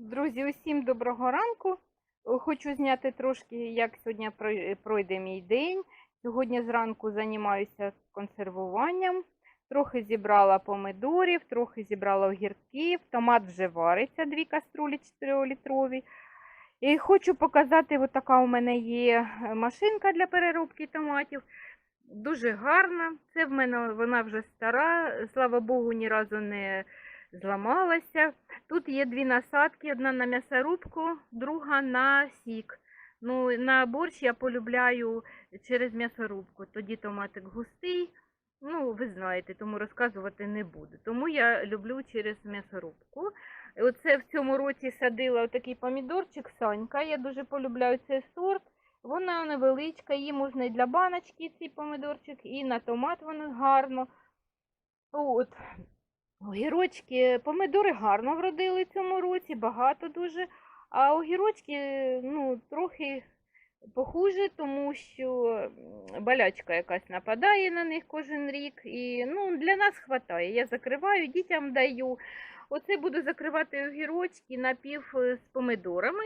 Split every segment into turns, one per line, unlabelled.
Друзі, усім доброго ранку. Хочу зняти трошки, як сьогодні пройде мій день. Сьогодні зранку займаюся консервуванням. Трохи зібрала помидорів, трохи зібрала огірків. Томат вже вариться, дві каструлі 4-літрові. І хочу показати, от така у мене є е, машинка для переробки томатів. Дуже гарна. Це в мене вона вже стара. Слава Богу, ні разу не зламалася. Тут є дві насадки: одна на м'ясорубку, друга на сік. Ну, на борщ я полюбляю через м'ясорубку. Тоді томатик густий. Ну, ви знаєте, тому розказувати не буду. Тому я люблю через м'ясорубку. Оце в цьому році садила отакий помідорчик Санька. Я дуже полюбляю цей сорт. Вона невеличка, її можна і для баночки, цей помідорчик, і на томат воно гарно. От. Огірочки, помидори гарно вродили цьому році, багато дуже. А огірочки, ну, трохи похуже, тому що болячка якась нападає на них кожен рік. І ну, для нас вистачає. Я закриваю, дітям даю. Оце буду закривати огірочки напів е, з помидорами.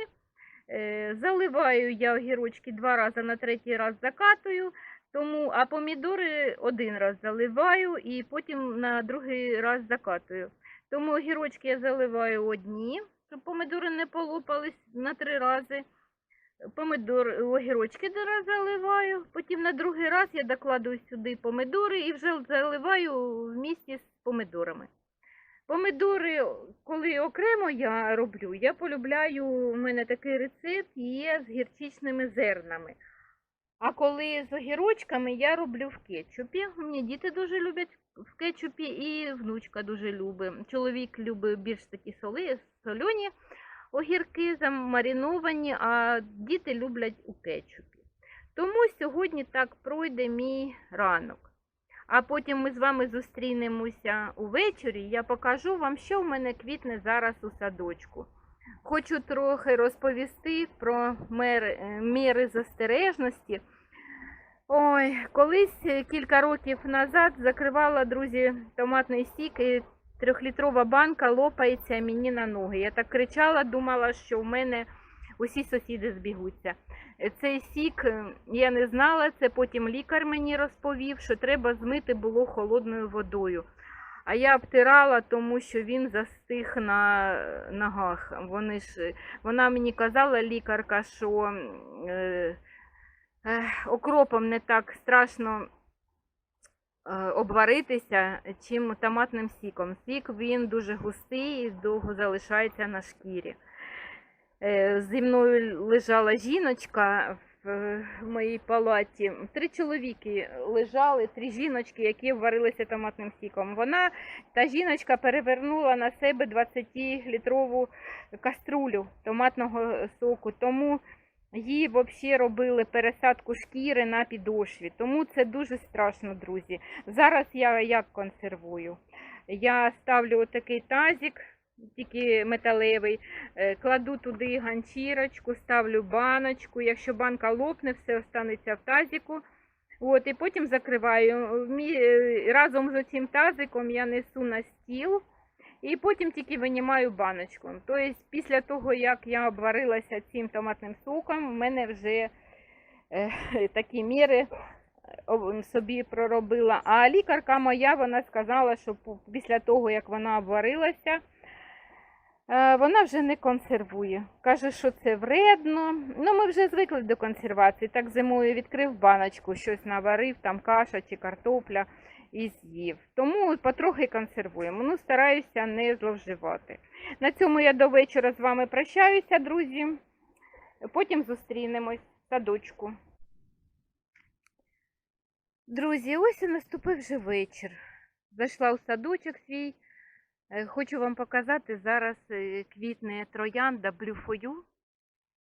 Е, Заливаю я огірочки два рази на третій раз закатую. Тому, а помідори один раз заливаю і потім на другий раз закатую. Тому огірочки я заливаю одні, щоб помідори не полопались на три рази. Помидор, огірочки один раз заливаю, потім на другий раз я докладую сюди помидори і вже заливаю в місті з помидорами. Помидори, коли окремо я роблю, я полюбляю, у мене такий рецепт є з гірчичними зернами. А коли з огірочками я роблю в кетчупі. У мене діти дуже люблять в кетчупі і внучка дуже любить. Чоловік любить більш такі соли, солені огірки замариновані, а діти люблять у кетчупі. Тому сьогодні так пройде мій ранок. А потім ми з вами зустрінемося увечері. Я покажу вам, що в мене квітне зараз у садочку. Хочу трохи розповісти про мери, е, міри застережності. Ой, колись е, кілька років назад закривала, друзі, томатний сік і трьохлітрова банка лопається мені на ноги. Я так кричала, думала, що в мене усі сусіди збігуться. Е, Цей сік е, я не знала, це потім лікар мені розповів, що треба змити було холодною водою. А я обтирала, тому що він застиг на ногах. Вони ж, вона мені казала, лікарка, що е, окропом не так страшно е, обваритися, чим томатним сіком. Сік він дуже густий і довго залишається на шкірі. Е, Зі мною лежала жіночка в е, в моїй палаті. Три чоловіки лежали, три жіночки, які варилися томатним сіком. Вона, та жіночка, перевернула на себе 20-літрову каструлю томатного соку. Тому їй взагалі робили пересадку шкіри на підошві. Тому це дуже страшно, друзі. Зараз я як консервую? Я ставлю отакий тазик, тільки металевий, е, кладу туди ганчірочку, ставлю баночку. Якщо банка лопне, все останеться в тазику. От, і потім закриваю. Е, Разом з цим тазиком я несу на стіл і потім тільки винімаю баночку. Тобто, після того, як я обварилася цим томатним соком, в мене вже е, такі міри е, об- собі проробила. А лікарка моя вона сказала, що після того, як вона обварилася, е, вона вже не консервує. Каже, що це вредно. Ну, ми вже звикли до консервації. Так зимою відкрив баночку, щось наварив, там каша чи картопля і з'їв. Тому потрохи консервуємо. Ну, стараюся не зловживати. На цьому я до вечора з вами прощаюся, друзі. Потім зустрінемось в садочку. Друзі, ось і наступив вже вечір. Зайшла у садочок свій. Е, Хочу вам показати зараз е, квітне троянда блюфою.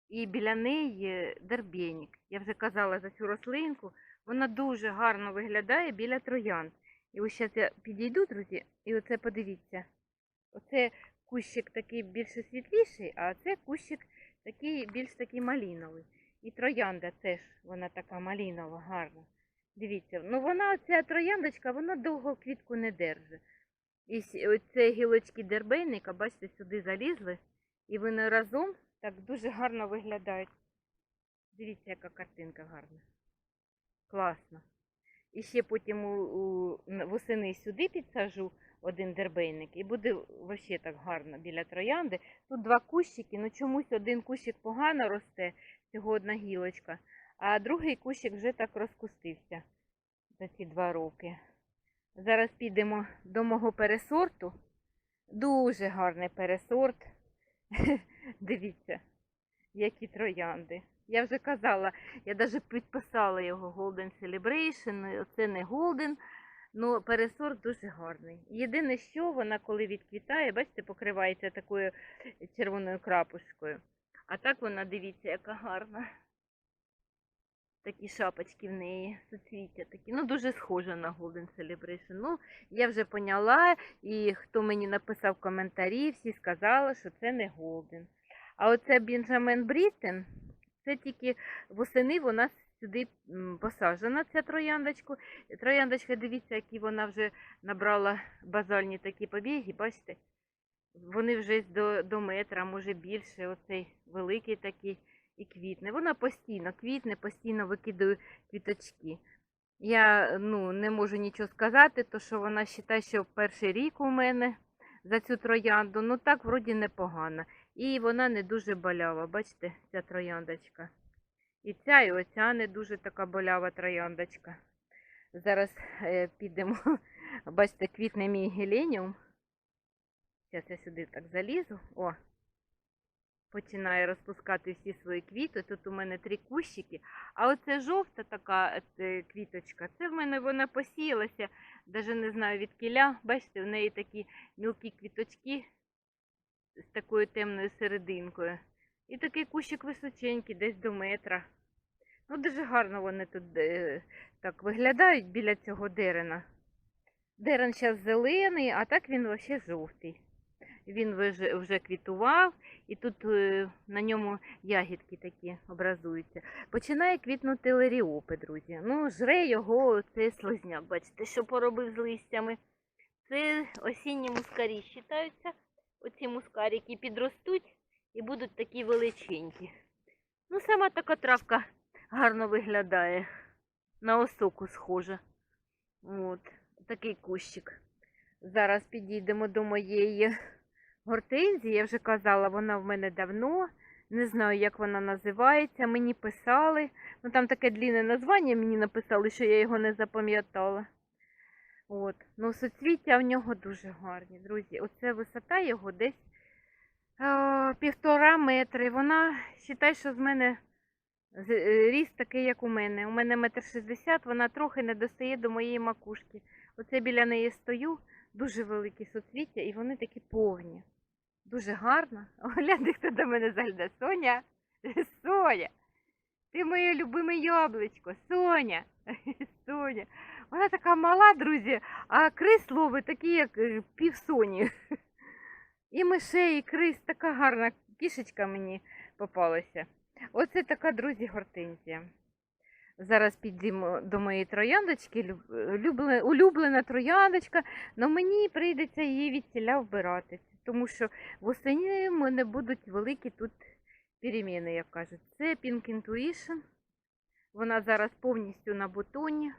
І біля неї дербєнік. Я вже казала за цю рослинку. Вона дуже гарно виглядає біля троянд. І ось зараз я підійду, друзі, і оце подивіться. Оце кущик такий більше світліший, а це кущик такий більш такий маліновий. І троянда теж вона така малінова, гарна. Дивіться, ну вона, ця трояндочка, вона довго квітку не держить. І оце гілочки дербейника, бачите, сюди залізли І вони разом так дуже гарно виглядають. Дивіться, яка картинка гарна. Класно. І ще потім у, у, восени сюди підсажу один дербейник, і буде взагалі так гарно біля троянди. Тут два кущики, ну чомусь один кущик погано росте, всього одна гілочка, а другий кущик вже так розкустився за ці два роки. Зараз підемо до мого пересорту. Дуже гарний пересорт. Дивіться, які троянди. Я вже казала, я навіть підписала його Golden Celebration. Це не Golden, але пересорт дуже гарний. Єдине, що вона, коли відквітає, бачите, покривається такою червоною крапушкою. А так вона, дивіться, яка гарна. Такі шапочки в неї, суцвіття такі. Ну, дуже схожа на Golden Celebration. Ну, я вже поняла, і хто мені написав коментарі, всі сказали, що це не Golden. А оце Benjamin Britten, це тільки восени вона сюди посаджена, ця трояндочку. Трояндочка, дивіться, які вона вже набрала базальні такі побіги, бачите? Вони вже до, до метра, може більше, оцей великий такий і квітне. Вона постійно квітне, постійно викидає квіточки. Я ну, не можу нічого сказати, то що вона вважає, що перший рік у мене за цю троянду, ну так вроді непогано. І вона не дуже болява, бачите, ця трояндочка. І ця, і оця не дуже така болява трояндочка. Зараз е, підемо, бачите, квітне мій геленіум. Зараз я сюди так залізу. О, починає розпускати всі свої квіти. Тут у мене три кущики. А оце жовта така е, квіточка, це в мене вона посіялася, навіть не знаю від кіля. Бачите, в неї такі мілкі квіточки з такою темною серединкою. І такий кущик височенький, десь до метра. Ну, дуже гарно вони тут е, так виглядають біля цього дерена. Дерен зараз зелений, а так він взагалі жовтий. Він вже, квітував, і тут е, на ньому ягідки такі образуються. Починає квітнути леріопи, друзі. Ну, жре його цей слизняк. Бачите, що поробив з листями. Це осінні мускарі вважаються. Оці мускарі, які підростуть і будуть такі величенькі. Ну, сама така травка гарно виглядає. На осоку схожа. От, такий кущик. Зараз підійдемо до моєї гортензії. Я вже казала, вона в мене давно. Не знаю, як вона називається. Мені писали. Ну там таке длінне названня мені написали, що я його не запам'ятала. От. Ну, соцвіття в нього дуже гарні, друзі. Оце висота його десь а, півтора метри. Вона вважає, що з мене е, ріст такий, як у мене. У мене метр шістдесят, вона трохи не достає до моєї макушки. Оце біля неї стою, дуже великі соцвіття, і вони такі повні. Дуже гарно. Гляньте, хто до мене заглядає. Соня, Соня, ти моє любиме яблучко, Соня, Соня. Вона така мала, друзі, а крис ловить такі, як е, півсоні. І мишей, і крис, така гарна кішечка мені попалася. Оце така, друзі, гортензія. Зараз підіймо до моєї трояндочки, люб- любле- улюблена трояндочка, але мені прийдеться її від ціля вбирати, тому що восені в мене будуть великі тут переміни, як кажуть. Це Pink Intuition. Вона зараз повністю на бутоні.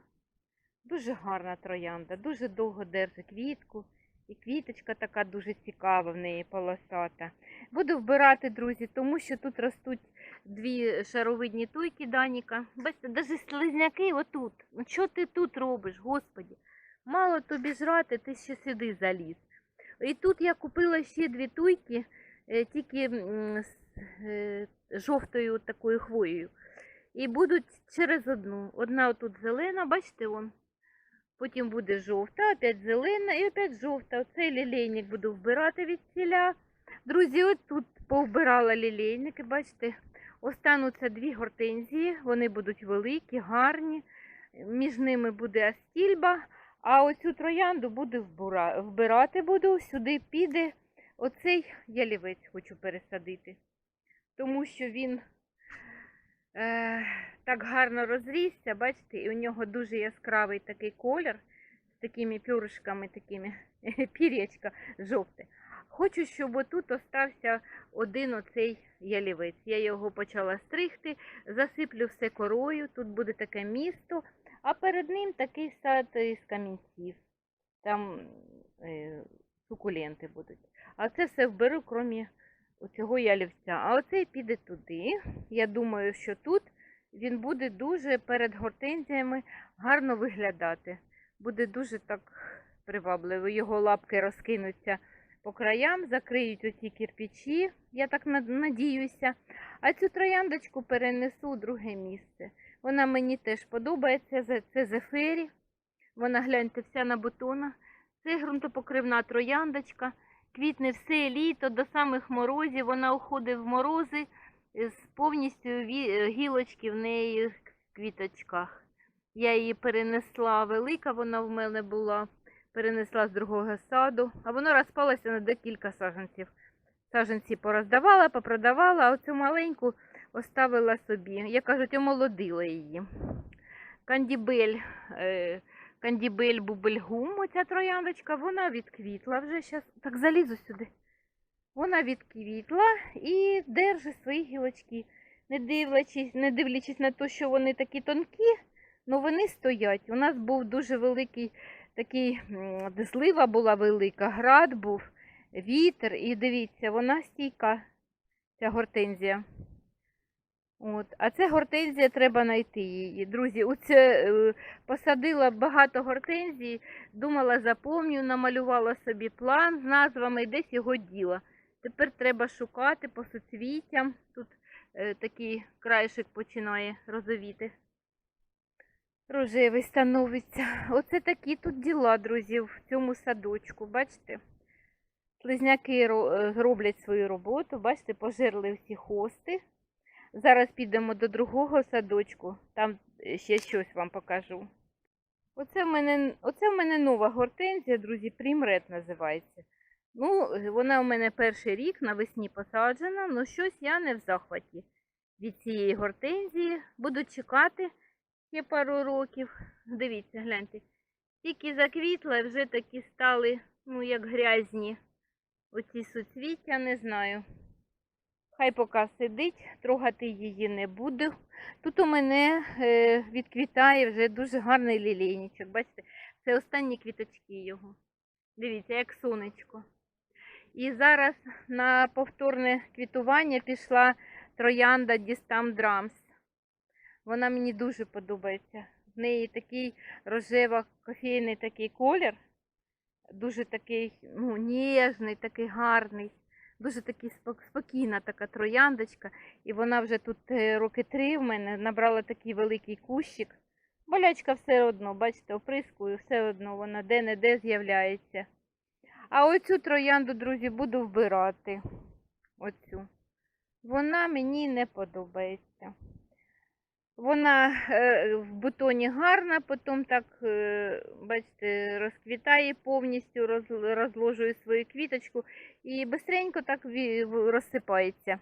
Дуже гарна троянда, дуже довго держить квітку. І квіточка така дуже цікава в неї полосата. Буду вбирати, друзі, тому що тут ростуть дві шаровидні туйки Даніка. Бачите, навіть слизняки отут. Ну що ти тут робиш, господі? Мало тобі жрати, ти ще сюди заліз. І тут я купила ще дві туйки, е, тільки з е, жовтою такою хвоєю. І будуть через одну. Одна отут зелена, бачите, вон. Потім буде жовта, опять зелена і опять жовта. Оцей лілейник буду вбирати від ціля. Друзі, от тут повбирала лілейники, бачите, остануться дві гортензії, вони будуть великі, гарні. Між ними буде астільба, а оцю троянду буду вбирати буду, сюди піде оцей ялівець хочу пересадити. Тому що він е, так гарно розрісся, бачите, і у нього дуже яскравий такий колір з такими пюришками, такими пір'ячка жовте. Хочу, щоб отут остався один оцей ялівець. Я його почала стригти, засиплю все корою, тут буде таке місто, а перед ним такий сад із камінців. Там е, сукуленти будуть. А це все вберу, крім цього ялівця. А оцей піде туди. Я думаю, що тут він буде дуже перед гортензіями гарно виглядати. Буде дуже так привабливо. Його лапки розкинуться по краям, закриють оці кирпичі, я так надіюся. А цю трояндочку перенесу у друге місце. Вона мені теж подобається. Це- Це зефері. Вона, гляньте, вся на бутонах. Це ґрунтопокривна трояндочка. Квітне все літо до самих морозів. Вона уходить в морози з повністю гілочки в неї в квіточках. Я її перенесла велика, вона в мене була, перенесла з другого саду, а воно розпалося на декілька саджанців. Саджанці пороздавала, попродавала, а оцю маленьку оставила собі. Як кажуть, омолодила її. Кандібель, е, кандібель бубельгум, оця трояндочка, вона відквітла вже щас. Так залізу сюди. Вона відквітла і держить свої гілочки. Не дивлячись, не дивлячись на те, що вони такі тонкі, ну вони стоять. У нас був дуже великий такий злива була велика, град був, вітер, і дивіться, вона стійка, ця гортензія. От. А це гортензія, треба знайти її. Друзі, оце е, посадила багато гортензій, думала, запомню, намалювала собі план з назвами і десь його діла. Тепер треба шукати по суцвіттям. Тут е, такий краєшик починає розовіти. Рожевий становиться. Оце такі тут діла, друзі, в цьому садочку. Бачите? Слизняки е, роблять свою роботу, бачите, пожерли всі хости. Зараз підемо до другого садочку, там е, ще щось вам покажу. Оце в мене, оце в мене нова гортензія, друзі, Примред називається. Ну, вона у мене перший рік навесні посаджена, але щось я не в захваті від цієї гортензії. Буду чекати ще пару років. Дивіться, гляньте. Тільки заквітла вже такі стали, ну, як грязні. Оці суцвіття, не знаю. Хай поки сидить, трогати її не буду. Тут у мене е, відквітає вже дуже гарний лілейничок. Бачите, це останні квіточки його. Дивіться, як сонечко. І зараз на повторне квітування пішла троянда Дістам Драмс. Вона мені дуже подобається. В неї такий рожево-кофейний такий колір. Дуже такий ну, ніжний, такий гарний. Дуже такий спокійна така трояндочка. І вона вже тут е, роки три в мене набрала такий великий кущик. Болячка все одно, бачите, оприскую, все одно вона де-не-де з'являється. А оцю троянду, друзі, буду вбирати. Оцю. Вона мені не подобається. Вона е, в бутоні гарна, потім так, е, бачите, розквітає повністю, роз, розложує свою квіточку і бистренько так розсипається.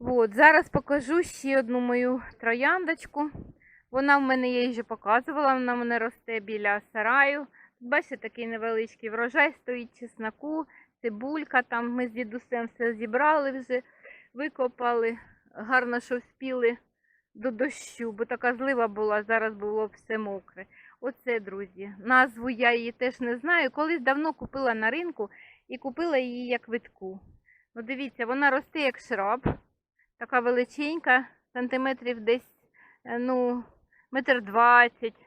От, зараз покажу ще одну мою трояндочку. Вона в мене, я її вже показувала, вона в мене росте біля сараю. Бачите, такий невеличкий врожай стоїть чесноку, цибулька. Там ми з дідусем все зібрали вже, викопали. Гарно, що вспіли до дощу, бо така злива була, зараз було все мокре. Оце, друзі. Назву я її теж не знаю. Колись давно купила на ринку і купила її як витку. Ну, дивіться, вона росте як шраб, така величенька, сантиметрів десь, е, ну, метр двадцять,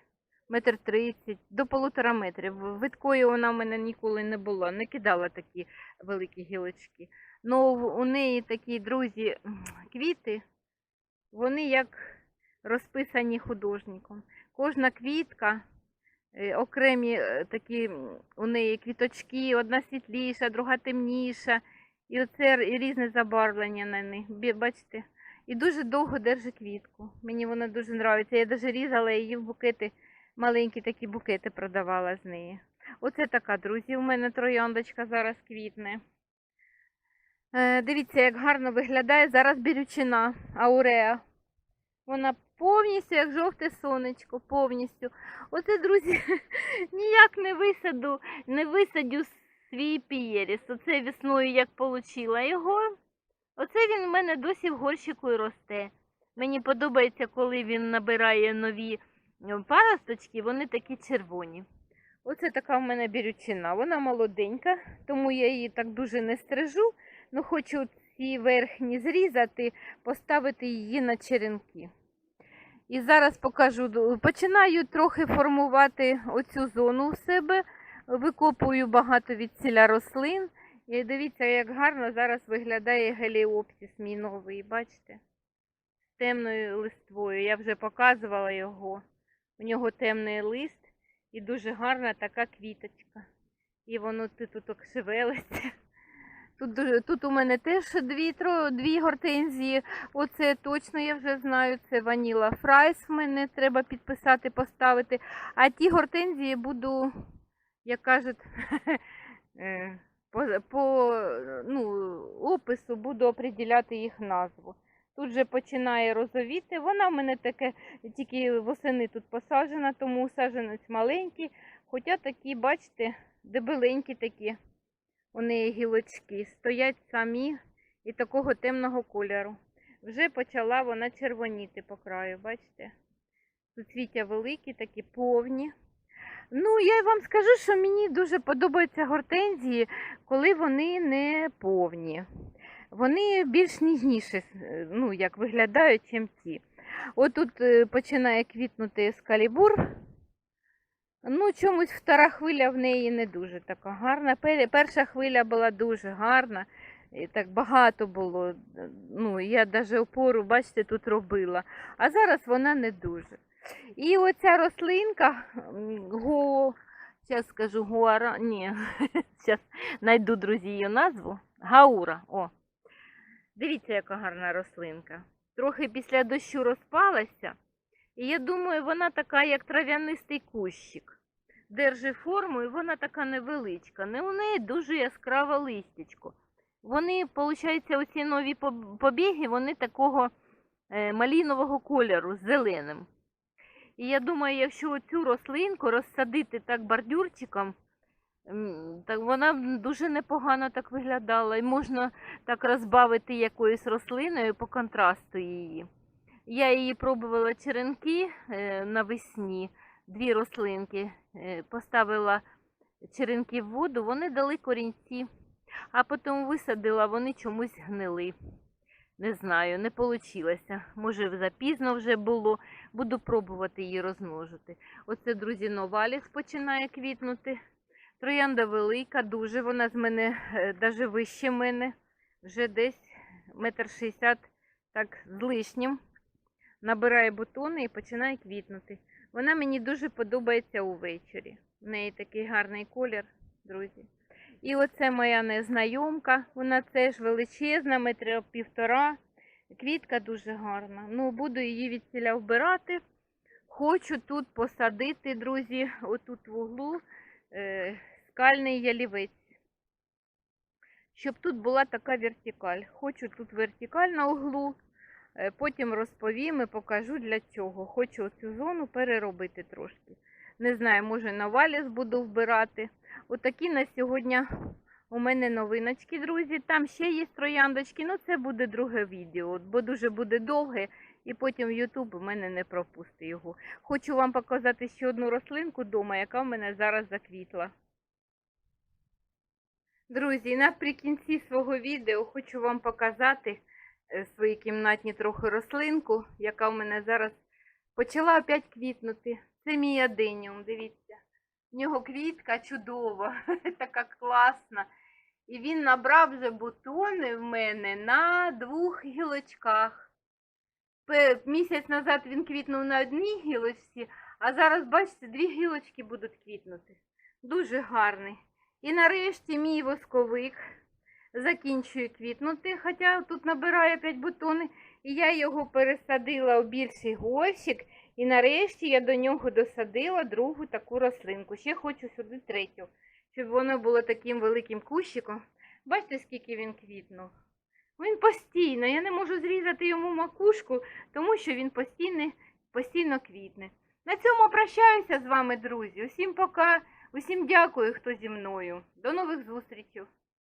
метр тридцять, до полутора метрів. Виткою вона в мене ніколи не була, не кидала такі великі гілочки. Ну, у неї такі, друзі, квіти, вони як розписані художником. Кожна квітка, е, окремі е, такі у неї квіточки, одна світліша, друга темніша. І оце різне забарвлення на них. Бачите? І дуже довго держить квітку. Мені вона дуже подобається. Я навіть різала її в букети, маленькі такі букети продавала з неї. Оце така, друзі, у мене трояндочка зараз квітне. Е, дивіться, як гарно виглядає зараз бірючина ауреа. Вона повністю як жовте сонечко, повністю. Оце, друзі, ніяк не висаду, не висадю
свій пієріс. Оце весною як получила його. Оце він в мене досі в горщику і росте. Мені подобається, коли він набирає нові паросточки, вони такі червоні.
Оце така в мене бірючина. Вона молоденька, тому я її так дуже не стрижу. Ну хочу ці верхні зрізати, поставити її на черенки. І зараз покажу, починаю трохи формувати оцю зону у себе. Викопую багато від ціля рослин. І дивіться, як гарно зараз виглядає геліопсіс мій новий, бачите? З темною листвою. Я вже показувала його. У нього темний лист і дуже гарна така квіточка. І воно тут так шевелиться. Тут, тут у мене теж дві, дві гортензії. Оце точно я вже знаю. Це ваніла фрайс в мене треба підписати, поставити. А ті гортензії буду, як кажуть, е, по, по ну, опису буду определяти їх назву. Тут же починає розовіти. Вона в мене таке тільки восени тут посаджена, тому саджанець маленький. Хоча такі, бачите, дебеленькі такі. У неї гілочки стоять самі і такого темного кольору. Вже почала вона червоніти по краю, бачите? Суцвіття великі, такі повні. Ну, я вам скажу, що мені дуже подобаються гортензії, коли вони не повні. Вони більш ніжніші, е, ну, як виглядають, ніж ті. Отут е, починає квітнути ескалібур. Ну, чомусь втора хвиля в неї не дуже така гарна. Перша хвиля була дуже гарна. І так багато було. Ну, я навіть опору, бачите, тут робила. А зараз вона не дуже. І оця рослинка, го, зараз скажу гуара, ні, зараз знайду, друзі, її назву. Гаура. О. Дивіться, яка гарна рослинка. Трохи після дощу розпалася. І я думаю, вона така, як трав'янистий кущик. Держи форму, і вона така невеличка. Не у неї дуже яскраве листячко. Вони, виходить, оці нові побіги, вони такого е, малінового кольору з зеленим. І я думаю, якщо цю рослинку розсадити так бордюрчиком, так вона дуже непогано так виглядала. І можна так розбавити якоюсь рослиною по контрасту її. Я її пробувала черенки е, навесні, дві рослинки. е, Поставила черенки в воду, вони дали корінці, а потім висадила, вони чомусь гнили. Не знаю, не вийшло. Може, запізно вже було. Буду пробувати її розмножити. Оце, друзі, новаліс починає квітнути. Троянда велика, дуже. Вона з мене навіть вище мене. Вже десь метр шістдесят так з лишнім. Набирає бутони і починає квітнути. Вона мені дуже подобається увечері. В неї такий гарний колір, друзі. І оце моя незнайомка. Вона теж величезна, метра півтора. Квітка дуже гарна. Ну, буду її від ціля вбирати. Хочу тут посадити, друзі, отут в углу е, скальний ялівець. Щоб тут була така вертикаль. Хочу тут вертикаль на углу. Е, Потім розповім і покажу для чого. Хочу цю зону переробити трошки. Не знаю, може на валіз буду вбирати. Отакі на сьогодні у мене новиночки, друзі. Там ще є трояндочки, ну це буде друге відео, бо дуже буде довге, і потім YouTube у мене не пропустить його. Хочу вам показати ще одну рослинку вдома, яка в мене зараз заквітла. Друзі, наприкінці свого відео хочу вам показати е, свої кімнатні трохи рослинку, яка в мене зараз почала опять квітнути. Це мій аденіум, дивіться. В нього квітка чудова, така класна. І він набрав вже бутони в мене на двох гілочках. Пе- Місяць назад він квітнув на одній гілочці, а зараз, бачите, дві гілочки будуть квітнути. Дуже гарний. І нарешті мій восковик закінчує квітнути, хоча тут набирає 5 бутони. І я його пересадила у більший горщик. І нарешті я до нього досадила другу таку рослинку. Ще хочу сюди третю, щоб воно було таким великим кущиком. Бачите, скільки він квітнув? Він постійно. Я не можу зрізати йому макушку, тому що він постійно, постійно квітне. На цьому прощаюся з вами, друзі. Усім пока. Усім дякую, хто зі мною. До нових зустрічей!